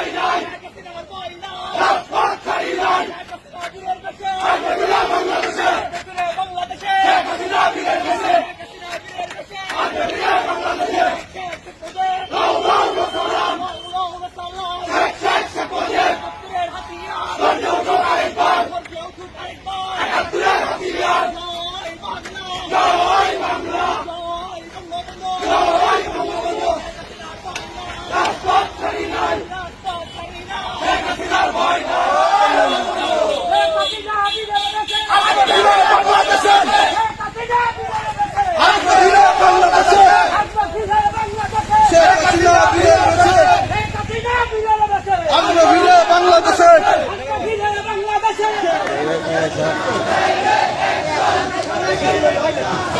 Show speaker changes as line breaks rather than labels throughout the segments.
Nine, nine. আচ্ছা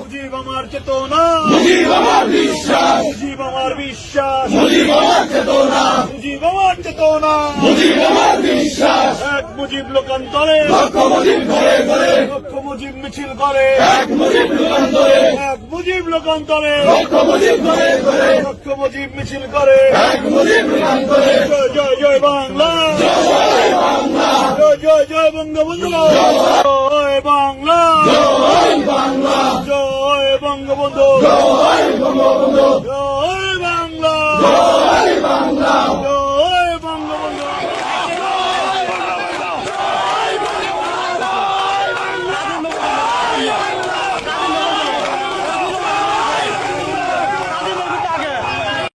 মুজিব আমার চেতনা।
মুজিব আমার বিশ্বাস।
মুজিব আমার বিশ্বাস।
মুজিব আমার চেতনা।
মুজিব আমার চেতনা।
মুজিব আমার বিশ্বাস।
এক মুজিব লোকান্তরে।
লক্ষ মুজিব ঘরে ঘরে
লক্ষ মুজিব মিছিল করে।
এক মুজিব যুগান্তরে
এক মুজিব লোকান্তরে।
লক্ষ মুজিব ঘরে ঘরে
লক্ষ মুজিব মিছিল করে।
এক মুজিব যুগান্তরে
জয় জয় বাংলা। বঙ্গবন্ধু জয় বাংলা।
জয় বাংলা।
জয় বঙ্গবন্ধু।
জয় বঙ্গবন্ধু।
জয় বাংলা।